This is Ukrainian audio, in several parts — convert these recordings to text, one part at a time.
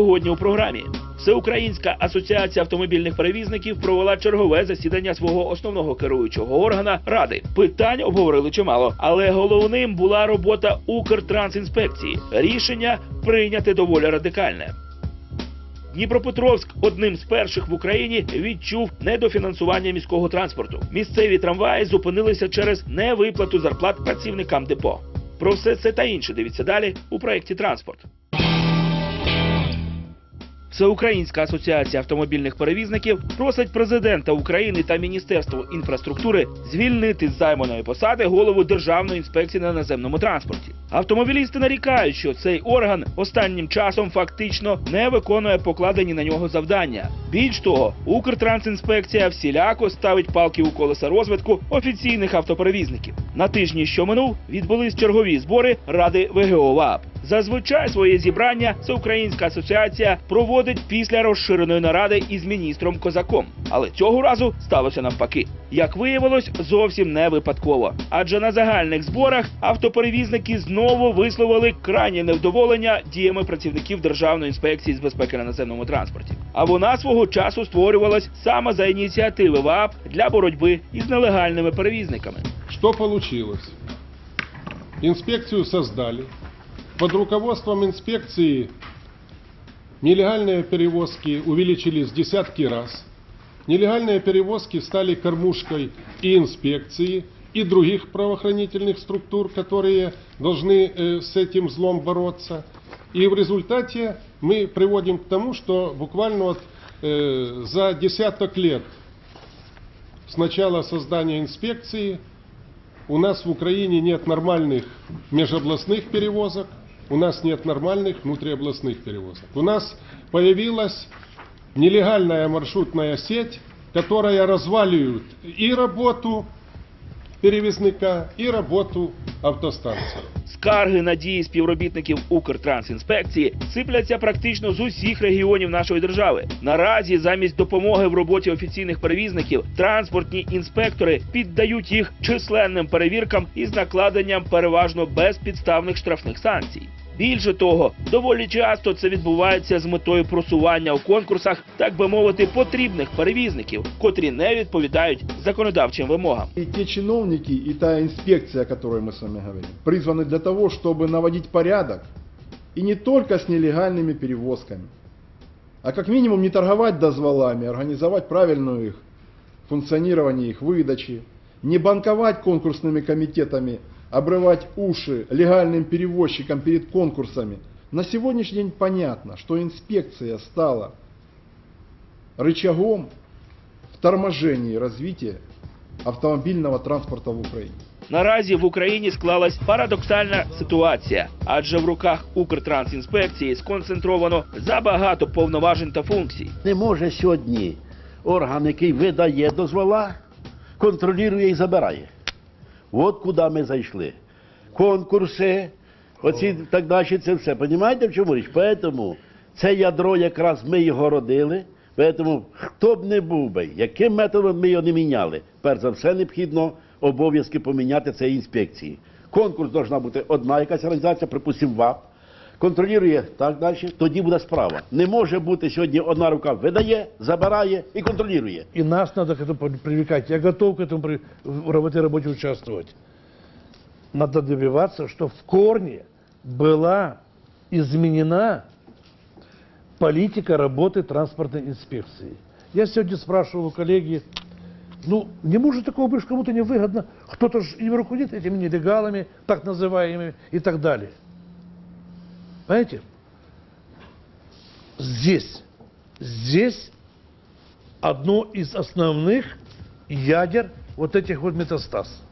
Сьогодні у програмі Всеукраїнська асоціація автомобільних перевізників провела чергове засідання свого основного керуючого органа ради. Питань обговорили чимало, але головним була робота Укртрансінспекції. Рішення прийняте доволі радикальне. Дніпропетровськ одним з перших в Україні відчув недофінансування міського транспорту. Місцеві трамваї зупинилися через невиплату зарплат працівникам депо. Про все це та інше дивіться далі у проєкті Транспорт. Всеукраїнська асоціація автомобільних перевізників просить президента України та Міністерство інфраструктури звільнити з займаної посади голову Державної інспекції на наземному транспорті. Автомобілісти нарікають, що цей орган останнім часом фактично не виконує покладені на нього завдання. Більш того, Укртрансінспекція всіляко ставить палки у колеса розвитку офіційних автоперевізників. На тижні, що минув, відбулись чергові збори ради ВГО ВАП. Зазвичай своє зібрання Всеукраїнська асоціація проводить після розширеної наради із міністром Козаком. Але цього разу сталося навпаки. Як виявилось, зовсім не випадково. Адже на загальних зборах автоперевізники знову висловили крайнє невдоволення діями працівників Державної інспекції з безпеки на наземному транспорті. А вона свого часу створювалась саме за ініціативи ВАП для боротьби із нелегальними перевізниками. Что получилось? Инспекцию создали. Под руководством инспекции нелегальные перевозки увеличились десятки раз. Нелегальные перевозки стали кормушкой и инспекции, и других правоохранительных структур, которые должны э, с этим злом бороться. И в результате мы приводим к тому, что буквально вот, э, за десяток лет с начала создания инспекции у нас в Украине нет нормальных межобластных перевозок, у нас нет нормальных внутриобластных перевозок. У нас появилась нелегальная маршрутная сеть, которая разваливает и работу перевізника, и работу автостанции. Скарги на дії співробітників Укртрансінспекції сипляться практично з усіх регіонів нашої держави. Наразі замість допомоги в роботі офіційних перевізників транспортні інспектори піддають їх численним перевіркам із накладенням переважно безпідставних штрафних санкцій. Більше того, доволі часто це відбувається з метою просування у конкурсах, так би мовити, потрібних перевізників, котрі не відповідають законодавчим вимогам. И те чиновники, и та инспекция, о которой мы с вами говорим, призваны для того, чтобы наводить порядок, и не только с нелегальными перевозками, а как минимум не торговать дозволами, а организовать правильную их функционирование, их выдачи, не банковать конкурсными комитетами, обрывать уши легальным перевозчикам перед конкурсами. На сегодняшний день понятно, что инспекция стала рычагом в торможении развития автомобильного транспорта в Украине. Наразі в Україні склалась парадоксальна ситуація, адже в руках Укртрансінспекції сконцентровано забагато повноважень та функцій. Не може сьогодні орган, який видає дозвола, контролює і забирає. От куди ми зайшли. Конкурси, оці так далі, це все. Понімаєте, в чому річ? Поэтому це ядро якраз ми його родили. Тому хто б не був би, яким методом ми його не міняли, перш за все необхідно обов'язки поміняти цієї інспекції. Конкурс має бути одна якась організація, припустимо ВАП, контролює так далі, тоді буде справа. Не може бути сьогодні одна рука видає, забирає і контролює. И нас надо к этому при- привлекать. Я готов к этому при- в в этой работе участвовать. Надо добиваться, что в корне была изменена политика работы транспортной инспекции. Я сегодня спрашивал у коллеги, ну, не может такого быть, что кому-то невыгодно, кто-то же и руководит этими нелегалами, так называемыми, и так далее. Понимаете? Здесь, здесь одно из основных ядер вот этих вот метастаз.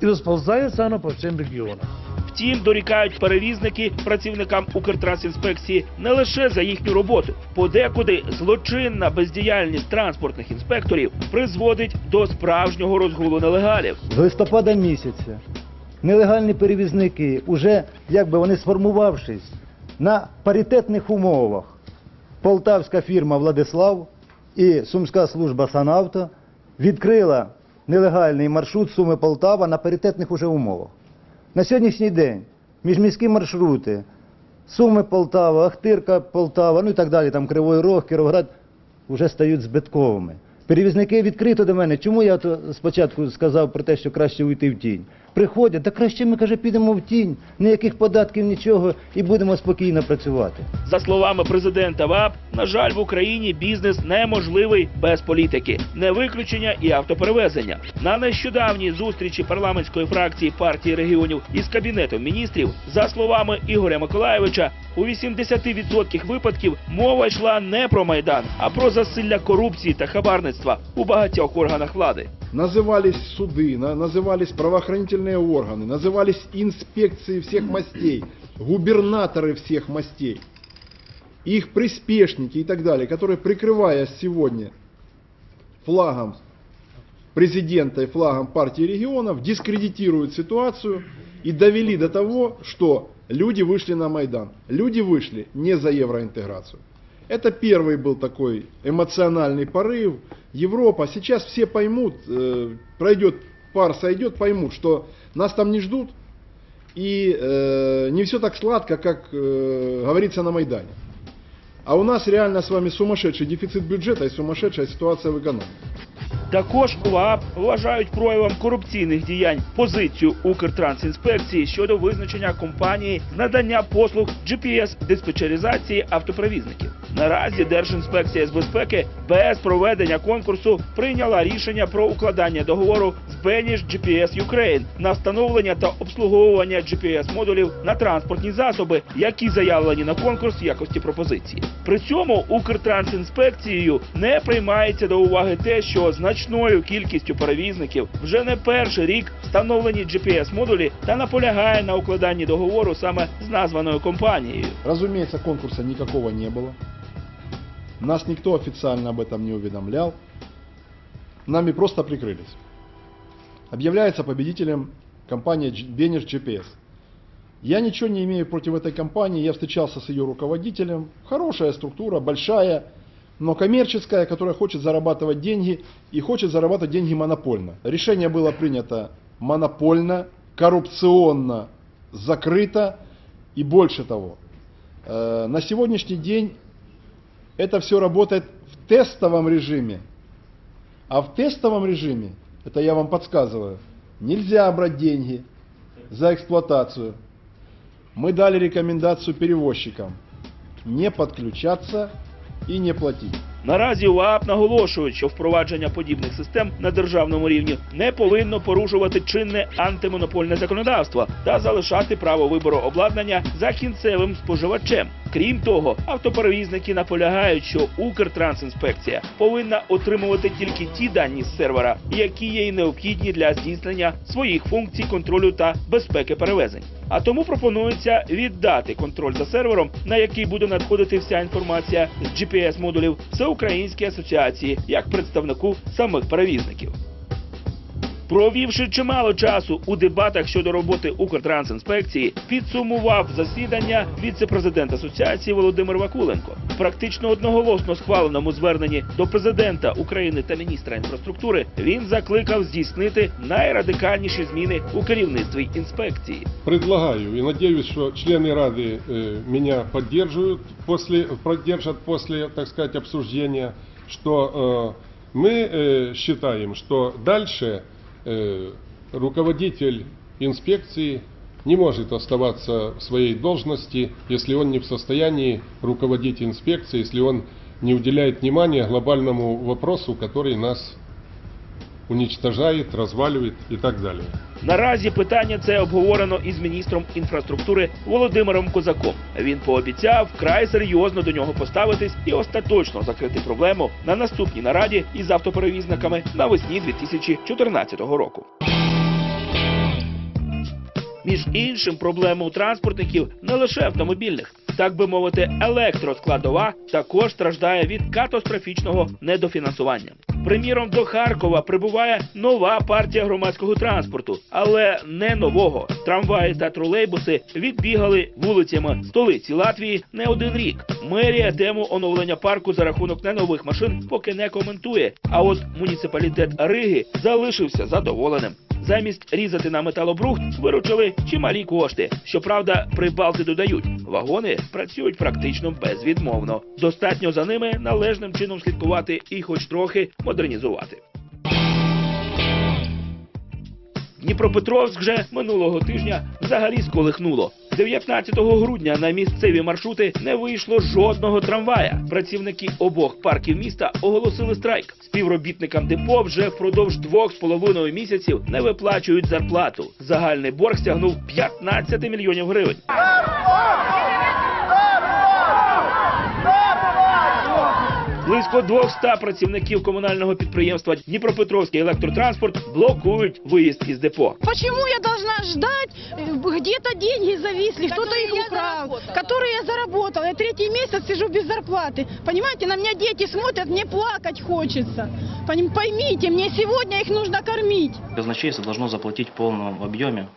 И расползается оно по всем регионам. Втім, дорікають перевізники працівникам Укртрансінспекції не лише за їхню роботу. Подекуди злочинна бездіяльність транспортних інспекторів призводить до справжнього розгулу нелегалів. З листопада місяця нелегальні перевізники, уже якби вони сформувавшись на паритетних умовах, полтавська фірма Владислав і Сумська служба Санавто відкрила нелегальний маршрут Суми Полтава на паритетних уже умовах. На сьогоднішній день міжміські маршрути Суми Полтава, Ахтирка Полтава, ну і так далі, там Кривий Рог, Кіровоград вже стають збитковими. Перевізники відкрито до мене. Чому я спочатку сказав про те, що краще уйти в тінь? Приходять, та краще ми каже, підемо в тінь, ніяких податків, нічого, і будемо спокійно працювати. За словами президента ВАП, на жаль, в Україні бізнес неможливий без політики, не виключення і автоперевезення. На нещодавній зустрічі парламентської фракції партії регіонів із кабінетом міністрів, за словами Ігоря Миколаєвича, у 80% випадків мова йшла не про майдан, а про засилля корупції та хабарництва у багатьох органах влади. Назывались суды, на- назывались правоохранительные органы, назывались инспекции всех мастей, губернаторы всех мастей, их приспешники и так далее, которые, прикрываясь сегодня флагом президента и флагом партии регионов, дискредитируют ситуацию и довели до того, что люди вышли на Майдан. Люди вышли не за евроинтеграцию. Это первый был такой эмоциональный порыв. Европа, сейчас все поймут, э, пройдет пар сойдет, поймут, что нас там не ждут. И э, не все так сладко, как э, говорится на Майдане. А у нас реально с вами сумасшедший дефицит бюджета и сумасшедшая ситуация в экономике. Також у ВААП вважають проявом корупційних діянь позицію Укртрансінспекції щодо визначення компанії з надання послуг GPS-диспетчеризації автоперевізників. Наразі Держінспекція з безпеки без проведення конкурсу прийняла рішення про укладання договору з Benish GPS Ukraine на встановлення та обслуговування GPS-модулів на транспортні засоби, які заявлені на конкурс в якості пропозиції. При цьому Укртрансінспекцією не приймається до уваги те, що значною кількістю перевізників вже не перший рік встановлені GPS-модулі та наполягає на укладанні договору саме з названою компанією. Разумеется, конкурса никакого не было. Нас никто официально об этом не уведомлял. Нами просто прикрылись. Объявляется победителем компания G- Benish GPS. Я ничего не имею против этой компании, я встречался с ее руководителем. Хорошая структура, большая, но коммерческая, которая хочет зарабатывать деньги и хочет зарабатывать деньги монопольно. Решение было принято монопольно, коррупционно, закрыто и больше того. Э, На сегодняшний день это все работает в тестовом режиме. А в тестовом режиме, это я вам подсказываю, нельзя брать деньги за эксплуатацию. Мы дали рекомендацию перевозчикам не подключаться и не платить. Наразі УАП наголошують, що впровадження подібних систем на державному рівні не повинно порушувати чинне антимонопольне законодавство та залишати право вибору обладнання за кінцевим споживачем. Крім того, автоперевізники наполягають, що Укртрансінспекція повинна отримувати тільки ті дані з сервера, які є й необхідні для здійснення своїх функцій контролю та безпеки перевезень. А тому пропонується віддати контроль за сервером, на який буде надходити вся інформація з GPS-модулів Всеукраїнській асоціації як представнику самих перевізників Провівши чимало часу у дебатах щодо роботи Укртрансінспекції, підсумував засідання віце-президент асоціації Володимир Вакуленко. Практично одноголосно схваленому зверненні до президента України та міністра інфраструктури він закликав здійснити найрадикальніші зміни у керівництві інспекції. Предлагаю и надеюсь, что члены Рады э, меня поддерживают после, поддержат после, так сказать, обсуждения, что э, мы э, считаем, что дальше э, руководитель инспекции не может оставаться в своей должности, если он не в состоянии руководить инспекцией, если он не уделяет внимания глобальному вопросу, который нас уничтожает, разваливает и так далее. Наразі питання це обговорено із міністром інфраструктури Володимиром Козаком. Він пообіцяв вкрай серйозно до нього поставитись і остаточно закрити проблему на наступній нараді із автоперевізниками навесні 2014 року. Між іншим, проблеми у транспортників не лише автомобільних. Так би мовити, електроскладова також страждає від катастрофічного недофінансування. Приміром, до Харкова прибуває нова партія громадського транспорту, але не нового. Трамваї та тролейбуси відбігали вулицями столиці Латвії не один рік. Мерія тему оновлення парку за рахунок ненових машин поки не коментує. А от муніципалітет Риги залишився задоволеним. замість різати на металобрухт виручили чималі кошти. Щоправда, прибалти додають, вагони працюють практично безвідмовно. Достатньо за ними належним чином слідкувати і хоч трохи модернізувати. Дніпропетровськ же минулого тижня взагалі сколихнуло. 19 грудня на місцеві маршрути не вийшло жодного трамвая. Працівники обох парків міста оголосили страйк. Співробітникам депо вже впродовж двох з половиною місяців не виплачують зарплату. Загальний борг стягнув 15 мільйонів гривень. Близько 200 працівників комунального підприємства Дніпропетровський електротранспорт блокують виїзд із депо. Почему я должна ждать? Э, Где-то деньги зависли, кто-то их украл, которые я заработала. Я третий месяц сижу без зарплаты. Понимаете, на меня дети смотрят, мне плакать хочется. Поним- Поймите, мне сегодня их нужно кормить. Казначейство должно заплатить в полном объеме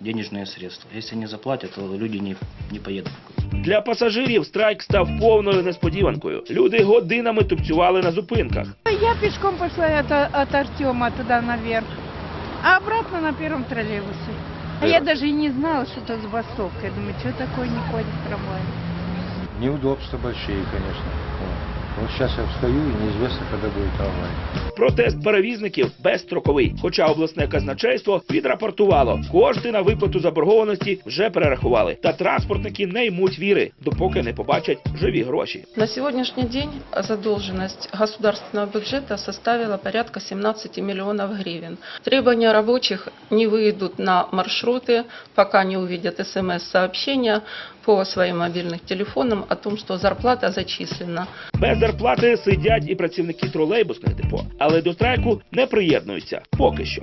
денежные средства. Если не заплатят, то люди не, не поедут. Для пасажирів страйк став повною несподіванкою. Люди годинами тупцювали на зупинках. Я пешком пошла это от Артема туда наверх, а обратно на первом троллейбусе. А я даже и не знала, что это забастовка. Я думаю, что такое не ходит трамвай. Неудобства большие, конечно. Вот. Сейчас я встаю, и неизвестно, когда будет трамвай. Протест перевізників безстроковий. Хоча обласне казначейство відрапортувало, кошти на виплату заборгованості вже перерахували. Та транспортники не ймуть віри, допоки не побачать живі гроші. На сегодняшний день задолженность государственного бюджета составила порядка 17 миллионов гривен. Требования рабочих не выйдут на маршруты, пока не увидят смс-сообщения по своїм мобільним телефонам о том, що зарплата зачислена. Без зарплати сидять і працівники тролейбусних депо, але до страйку не приєднуються поки що.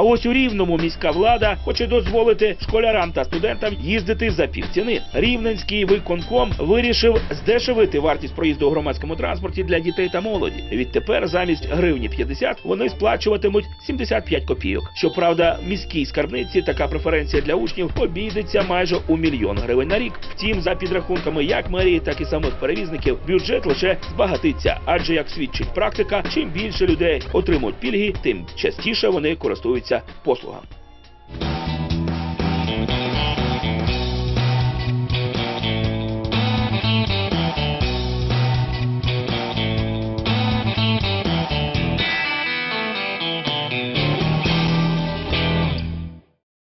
А ось у Рівному міська влада хоче дозволити школярам та студентам їздити за півціни. Рівненський виконком вирішив здешевити вартість проїзду у громадському транспорті для дітей та молоді. Відтепер замість гривні 50 вони сплачуватимуть 75 копійок. Щоправда, міській скарбниці така преференція для учнів обійдеться майже у мільйон гривень на рік. Втім, за підрахунками як мерії, так і самих перевізників, бюджет лише збагатиться. Адже як свідчить практика, чим більше людей отримують пільги, тим частіше вони користуються послугами.